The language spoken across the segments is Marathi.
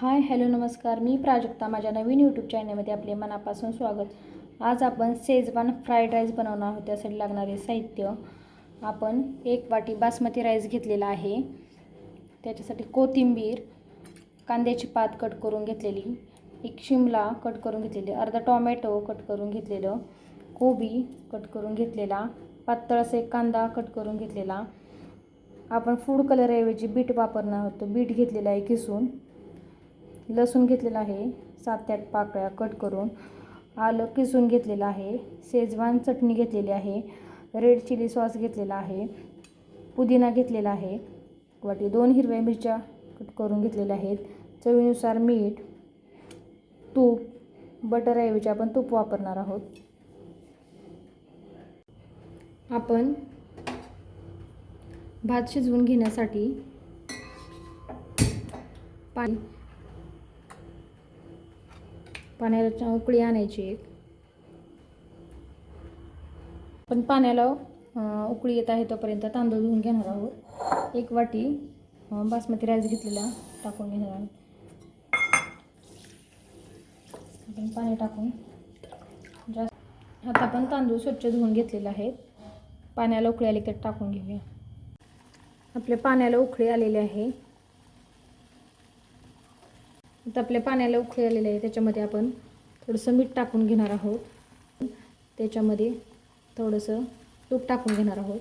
हाय हॅलो नमस्कार. मी प्राजक्ता. माझ्या नवीन यूट्यूब चॅनलमध्ये आपले मनापासून स्वागत. आज आपण सेजवान फ्राईड राईस बनवणार आहोत. त्यासाठी लागणारे साहित्य आपण एक वाटी बासमती राईस घेतलेला आहे. त्याच्यासाठी कोथिंबीर कांद्याची पात कट करून घेतलेली एक शिमला कट करून घेतलेली अर्धा टॉमॅटो कट करून घेतलेलं कोबी कट करून घेतलेला पातळ असे एक कांदा कट करून घेतलेला. आपण फूड कलरऐवजी बीट वापरणार आहोत. बीट घेतलेला आहे किसून. लसूण घेतलेला आहे. सात त्यात पाकळ्या कट करून आलं किसून घेतलेलं आहे. शेजवान चटणी घेतलेली आहे. रेड चिली सॉस घेतलेला आहे. पुदिना घेतलेला आहे. वाटी दोन हिरव्या मिरच्या कट करून घेतलेल्या आहेत. चवीनुसार मीठ तूप बटरऐवजी आपण तूप वापरणार आहोत. आपण भात शिजवून घेण्यासाठी पाणी पाण्याला उकळी आणायची एक. पण पाण्याला उकळी येत आहे तोपर्यंत तांदूळ धुवून घेणार आहोत. एक वाटी बासमती राईस घेतलेला टाकून घेणार आहोत. आपण पाणी टाकून जास्त आता आपण तांदूळ स्वच्छ धुवून घेतलेले आहेत. पाण्याला उकळी आली तर टाकून घेऊया. आपल्या पाण्याला उकळी आलेली आहे. आता आपल्या पाण्याला उखळी आलेलं आहे. त्याच्यामध्ये आपण थोडंसं मीठ टाकून घेणार आहोत. त्याच्यामध्ये थोडंसं तूप टाकून घेणार आहोत.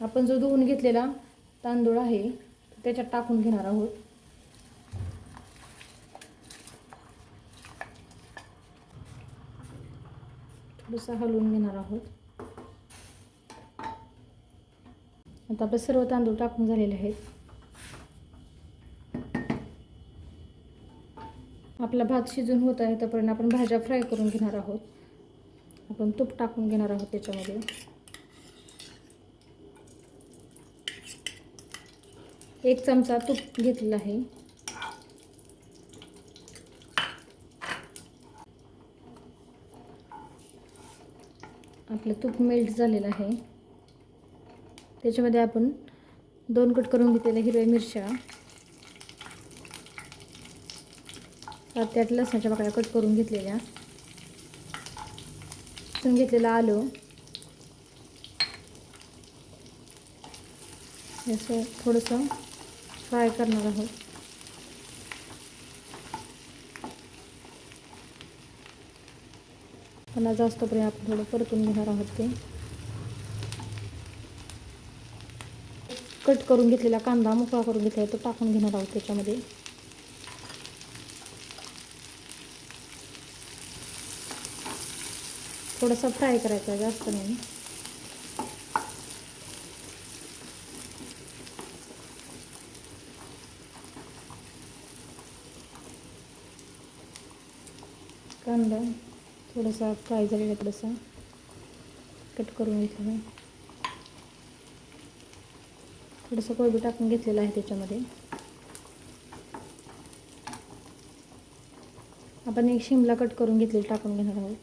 आपण जो धुवून घेतलेला तांदूळ आहे त्याच्यात टाकून घेणार आहोत. थोडंसं हलवून घेणार आहोत. आता आपले सर्व तांदूळ टाकून झालेले आहेत. आपला भात शिजून होत आहे तोपर्यंत आपण भाज्या फ्राय करून घेणार आहोत. आपण तूप टाकून घेणार आहोत त्याच्यामध्ये. एक चमचा तूप घेतलेला आहे. आपलं तूप मेल्ट झालेलं आहे. त्याच्यामध्ये आपण दोन कट करून घेतलेल्या हिरव्या मिरच्या त्यात लसणाच्या पाकळ्या कट करून घेतलेल्या. तुम्ही घेतलेलं आलं. असं थोडंसं फ्राय करणार आहोत. त्यांना जास्तपर्यंत आपण थोडं परतून घेणार आहोत ते. कट करून घेतलेला कांदा मोकळा करून घेतला तो टाकून घेणार आहोत त्याच्यामध्ये. थोडासा फ्राय करायचा जास्त नाही. कांदा थोडासा फ्राय झालेला थोडासा. कट करून घेतलेला थोडंसं कोळबी टाकून घेतलेलं आहे त्याच्यामध्ये. आपण एक शिमला कट करून घेतलेली टाकून घेणार आहोत.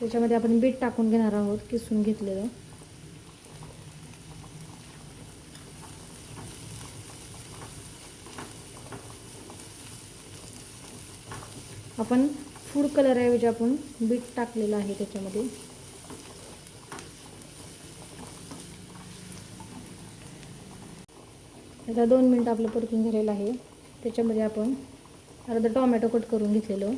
त्याच्यामध्ये आपण बीट टाकून घेणार आहोत किसून घेतलेलं. आपण फूड कलरऐवजी आपण बीट टाकलेलं आहे त्याच्यामध्ये. आता दोन मिनटं आपलं परतून झालेलं आहे. त्याच्यामध्ये आपण अर्धा टोमॅटो कट करून घेतलेलं.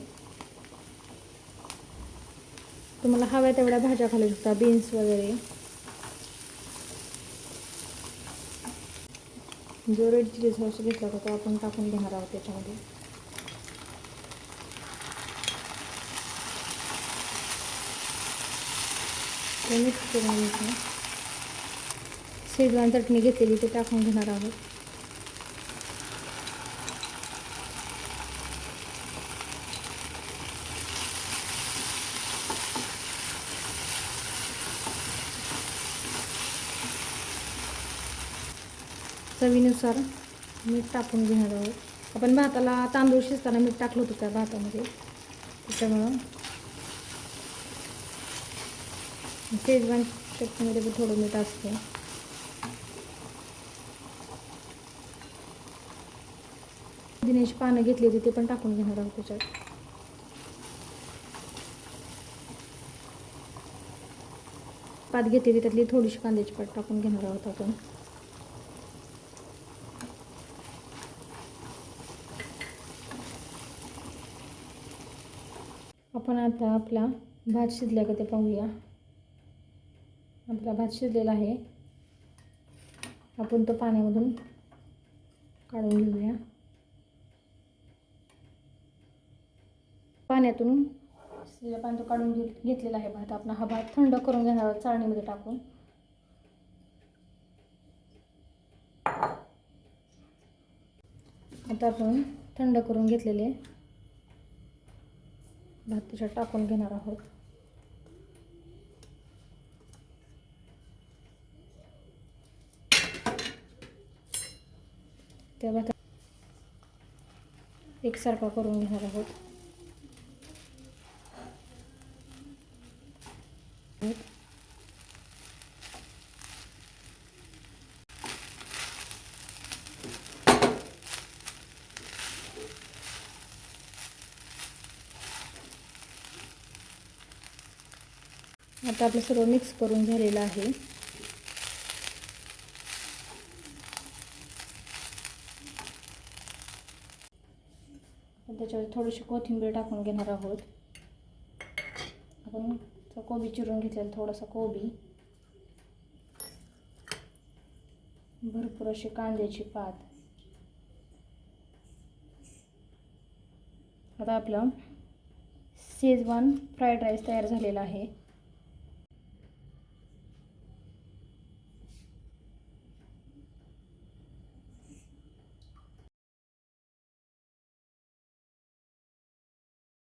तुम्हाला हव्या तेवढ्या भाज्या घालू शकता बीन्स वगैरे. जो रेड चिली सॉस घेतला होता तो आपण टाकून घेणार आहोत त्याच्यामध्ये. मिक्स करून शेजवान चटणी घेतलेली ते टाकून घेणार आहोत. चवीनुसार मीठ टाकून घेणार आहोत. आपण भाताला तांदूळ शिजताना मीठ टाकलं होतं त्या भातामध्ये. त्याच्यामुळं शेजवान चटणीमध्ये पण थोडं मीठ असते दिनेश पानं घेतली होती ते पण टाकून घेणार आहोत त्याच्यात. पात घेतली त्यातली थोडीशी कांद्याची पात टाकून घेणार आहोत आपण. आपण आता आपला भात शिजला का ते पाहूया. आपला भात शिजलेला आहे. आपण तो पाण्यामधून काढून घेऊया. पाण्यातून शिजलेला पाणी तो काढून घे घेतलेला आहे भात. आपण हा भात थंड करून घेणार आहोत चाळणीमध्ये टाकून. आता आपण थंड करून घेतलेले भात त्याच्यात टाकून घेणार आहोत. त्या भात एकसारखा करून घेणार आहोत. आता आपलं सर्व मिक्स करून झालेलं आहे. त्याच्यावर थोडीशी कोथिंबीर टाकून घेणार आहोत. आपण कोबी चिरून घेतलेला थोडासा कोबी. भरपूर अशी कांद्याची पात. आता आपलं शेजवान फ्राईड राईस तयार झालेला आहे.